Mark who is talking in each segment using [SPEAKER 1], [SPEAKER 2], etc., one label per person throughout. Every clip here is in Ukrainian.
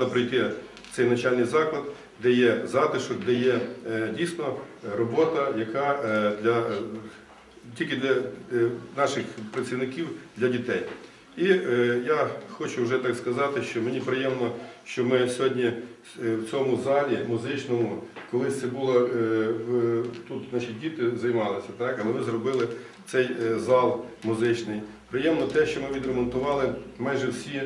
[SPEAKER 1] можна прийти в цей навчальний заклад, де є затишок, де є е, дійсно робота, яка е, для е, тільки для наших працівників, для дітей. І я хочу вже так сказати, що мені приємно, що ми сьогодні в цьому залі музичному, колись це було в- тут, значить, діти займалися, так, але ми зробили цей зал музичний. Приємно те, що ми відремонтували майже всі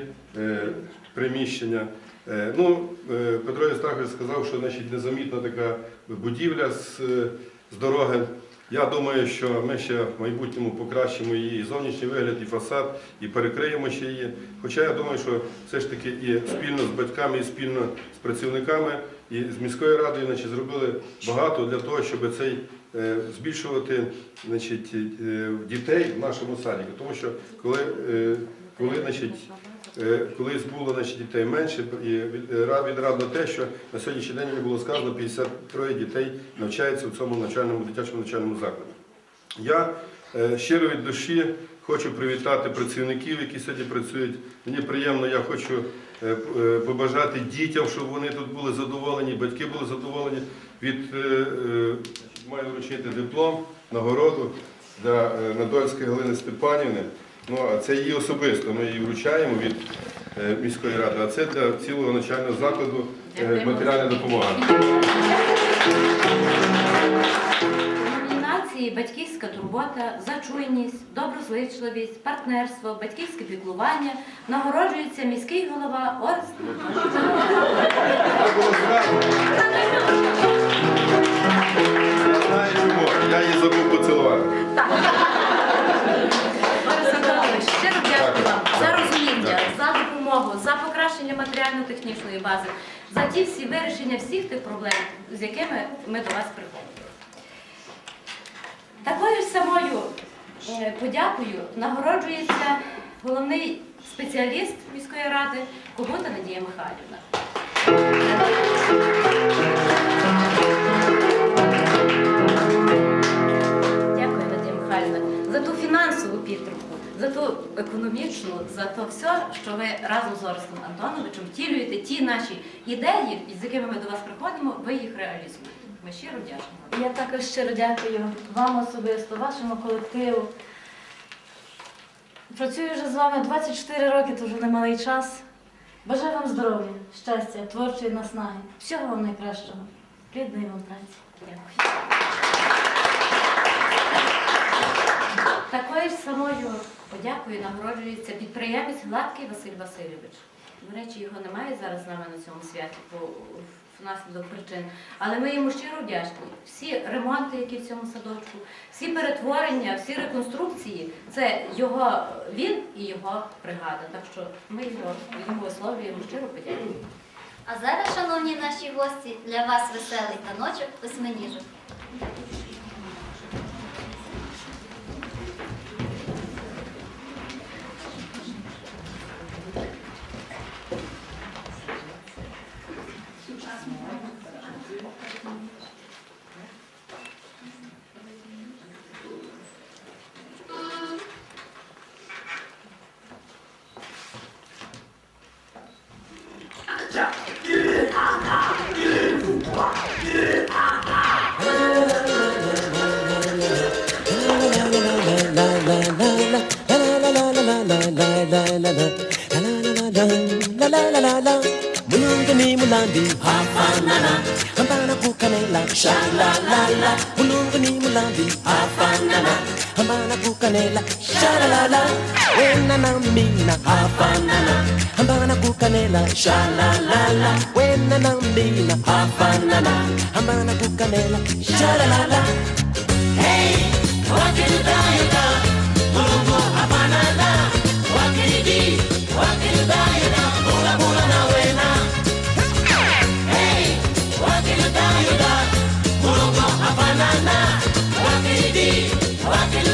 [SPEAKER 1] приміщення. Е, Ну, е, Петро Єстахович сказав, що значить, незамітна така будівля з, е, з дороги. Я думаю, що ми ще в майбутньому покращимо її і зовнішній вигляд, і фасад, і перекриємо ще її. Хоча я думаю, що все ж таки і спільно з батьками, і спільно з працівниками, і з міською радою значить, зробили багато для того, щоб цей збільшувати значить, дітей в нашому садіку. Тому що коли, коли значить, Колись було значить, дітей менше, і е, відрадно те, що на сьогоднішній день мені було сказано, 53 дітей навчаються в цьому навчальному дитячому навчальному закладі. Я е, щиро від душі хочу привітати працівників, які сьогодні працюють. Мені приємно, я хочу е, е, побажати дітям, щоб вони тут були задоволені, батьки були задоволені. Від е, е, маю вручити диплом, нагороду для е, Надольської Галини Степанівни. Ну, а це її особисто. Ми її вручаємо від е, міської ради, а це для цілого навчального закладу е, матеріальна допомога.
[SPEAKER 2] Номінації Батьківська турбота, зачуйність, доброзичливість, партнерство, батьківське піклування нагороджується міський голова.
[SPEAKER 1] Я. Я її забув поцілувати.
[SPEAKER 2] Допомогу, за покращення матеріально-технічної бази, за ті всі вирішення всіх тих проблем, з якими ми до вас приходимо. Такою ж самою е, подякою нагороджується головний спеціаліст міської ради Когута Надія Михайлівна. За ту економічну, за то все, що ви разом з Орестом Антоновичем втілюєте ті наші ідеї, з якими ми до вас приходимо, ви їх реалізуєте. Ми щиро вдячні.
[SPEAKER 3] Я також щиро дякую вам особисто, вашому колективу. Працюю вже з вами 24 роки, то вже немалий час. Бажаю вам здоров'я, щастя, творчої наснаги. Всього вам найкращого. Плідної вам праці.
[SPEAKER 2] Дякую. Такою ж самою подякою нагороджується підприємець Гладкий Василь Васильович. До речі, його немає зараз з нами на цьому святі внаслідок причин. Але ми йому щиро вдячні. Всі ремонти, які в цьому садочку, всі перетворення, всі реконструкції це його він і його бригада. Так що ми його йому висловлюємо щиро подяку.
[SPEAKER 4] А зараз, шановні наші гості, для вас веселий таночок восьминіжок.
[SPEAKER 5] Sha la la la, afanana. Hambana kukanela shalalala. Eh, Wenana mina hafanana. Hambana kukanela shalalala. Eh, Wenana mina hafanana. Hambana kukanela shalalala. Hey, wakilidayada Mulungu hafanana. Wakilidi, wakilidayada Mula mula na wena Hey, wakilidayada Mulungu hafanana. Wakilidi, wakilidayada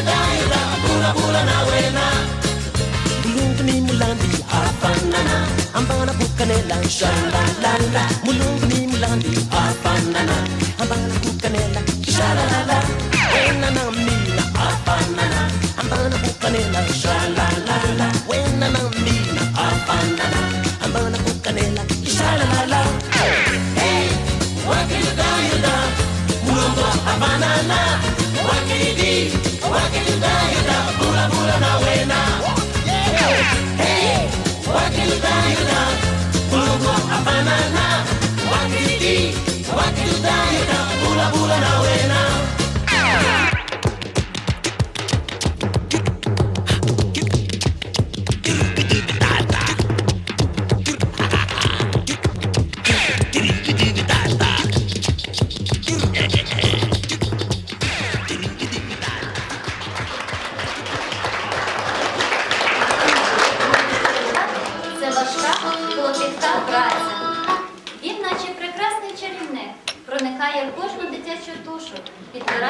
[SPEAKER 5] Hapana wena. Mulungu ni mulambi afanana, na Ambana bukanela Shalala Mulungu
[SPEAKER 4] ni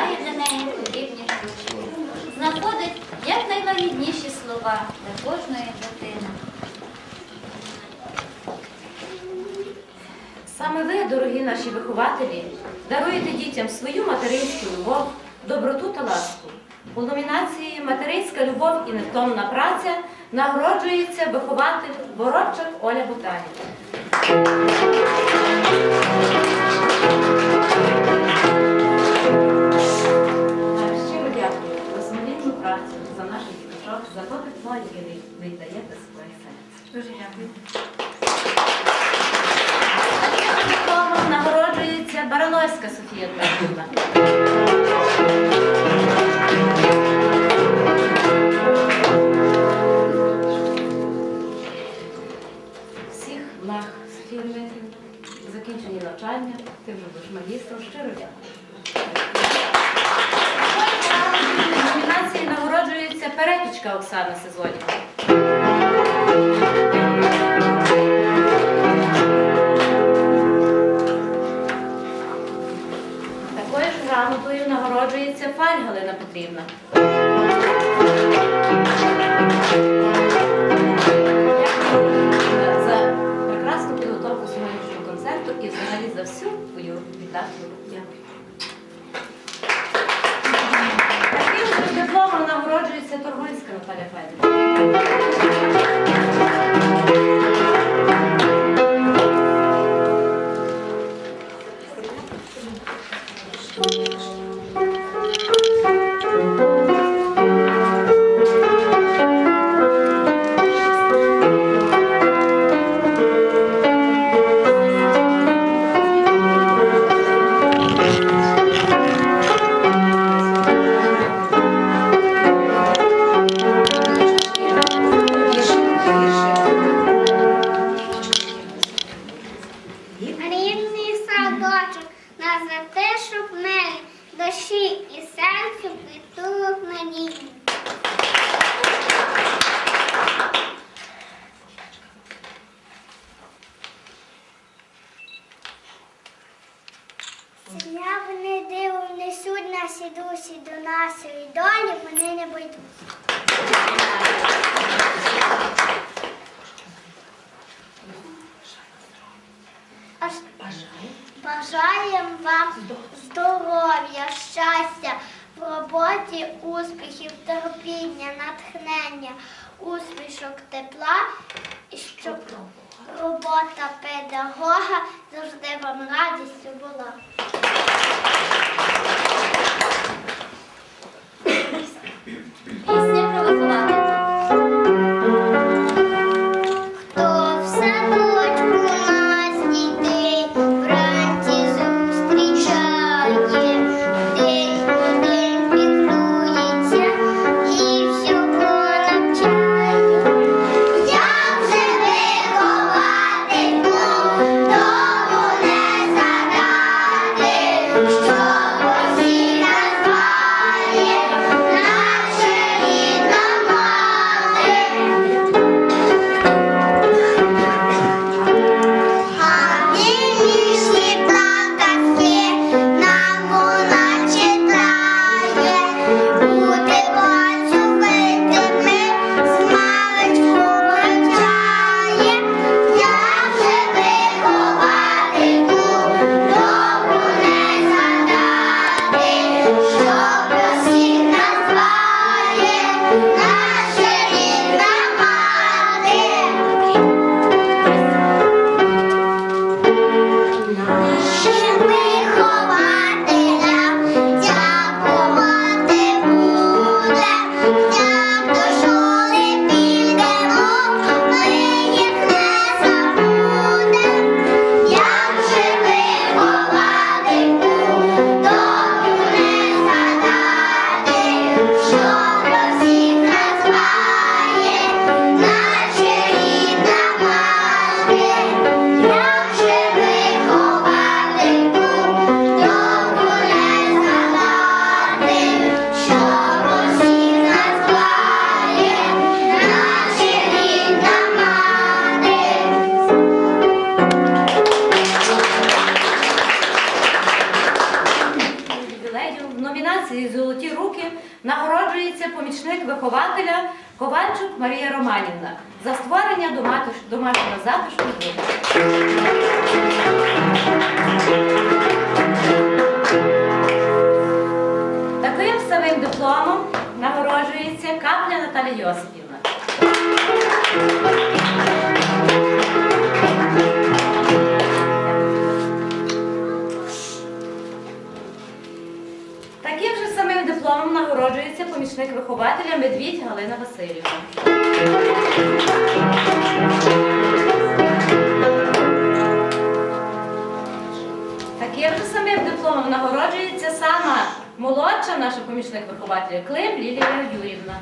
[SPEAKER 4] підбирає для неї потрібні штучки. Знаходить якнайлагідніші слова для кожної дитини.
[SPEAKER 2] Саме ви, дорогі наші вихователі, даруєте дітям свою материнську любов, доброту та ласку. У номінації Материнська любов і невтомна праця нагороджується вихователь Воротчак Оля Бутанівна. Працю, за наших діточок, за то тепло, яке ви віддаєте своє серце. Дуже дякую. Нагороджується Барановська Софія Дмитрівна. Всіх благ Софія Дмитрівна, закінчені навчання, ти вже будеш магістром. Щиро дякую. Перепічка Оксана Сезоні. Такою ж грамотою нагороджується Фаль Галина Петрівна.
[SPEAKER 6] Palha Padre. Бажаємо вам здоров'я, щастя в роботі, успіхів, терпіння, натхнення, усмішок тепла, і щоб робота педагога завжди вам радістю була.
[SPEAKER 4] Пісня вихователя
[SPEAKER 2] Ковальчук Марія Романівна за створення домашнього затишку. Таким самим дипломом нагороджується капля Наталія Йосипівна. Помічник вихователя Медвідь Галина Васильівна. Таким же самим дипломом нагороджується сама молодша наша помічник вихователя Клим Лілія Юрівна.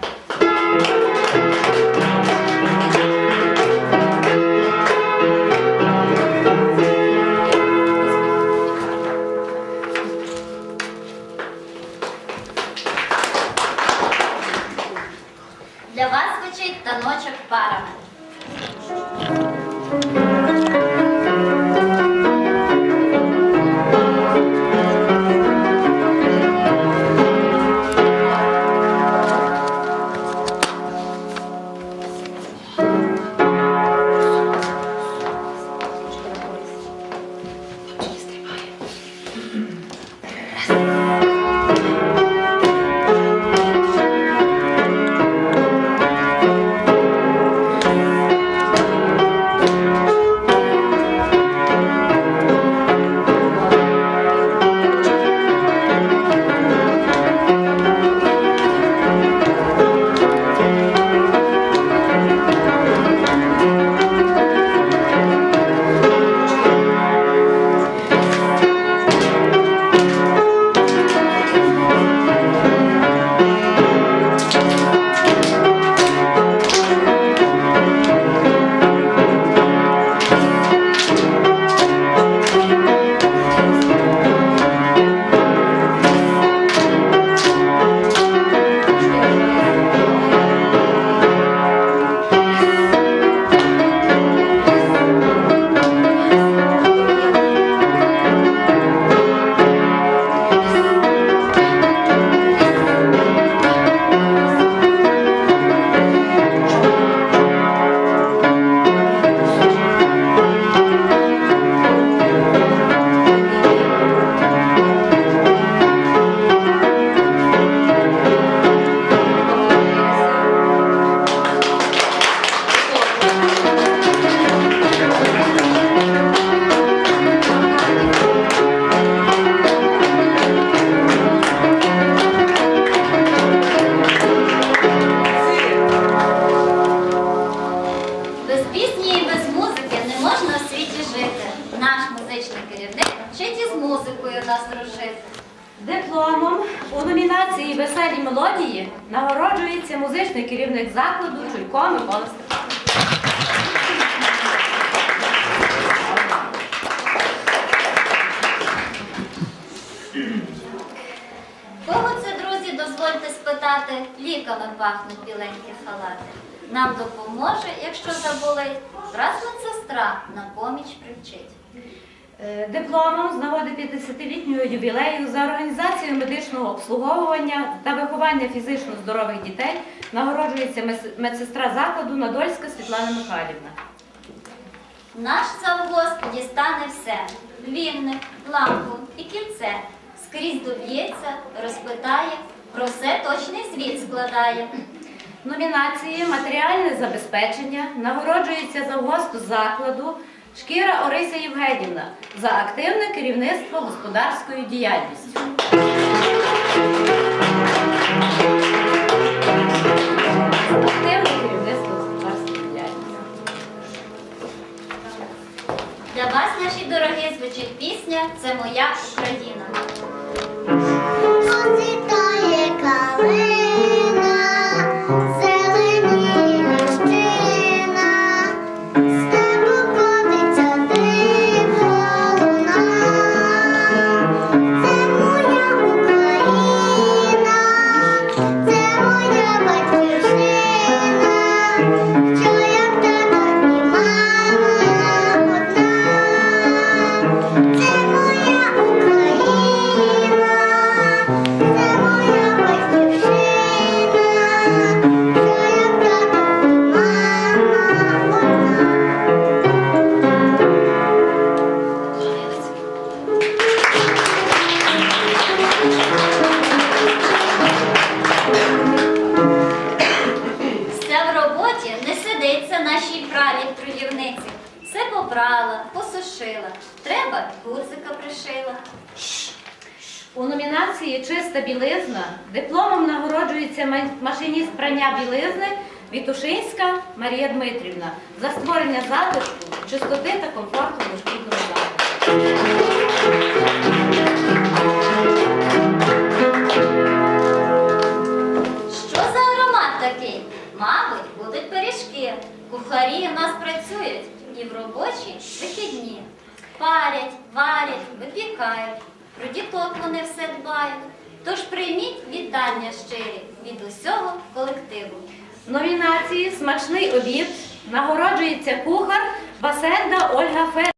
[SPEAKER 4] Дозвольте спитати, ліками пахнуть біленькі халати. Нам допоможе, якщо заболить, раз медсестра на поміч привчить.
[SPEAKER 2] Е, Дипломом з нагоди 50-літнього ювілею за організацію медичного обслуговування та виховання фізично здорових дітей нагороджується медсестра закладу Надольська Світлана Михайлівна.
[SPEAKER 4] Наш завгосп дістане все: вінник, лампу і кільце. Скрізь доб'ється, розпитає, про все точний звіт складає.
[SPEAKER 2] Номінації Матеріальне забезпечення нагороджується за завгоспу закладу Шкіра Орися Євгенівна за активне керівництво господарською діяльністю. Активне керівництво господарською діяльністю.
[SPEAKER 4] Для вас, наші дорогі, звучить пісня Це моя Україна.
[SPEAKER 2] Марія Дмитрівна за створення затишку, чистоти та комфорту в дошкільному.
[SPEAKER 4] Що за аромат такий? Мабуть, будуть пиріжки. Кухарі у нас працюють і в робочі вихідні. Парять, варять, випікають. Про діток вони все дбають. Тож прийміть вітання щирі від усього колективу.
[SPEAKER 2] Номінації Смачний обід нагороджується кухар Басенда Ольга Федорівна.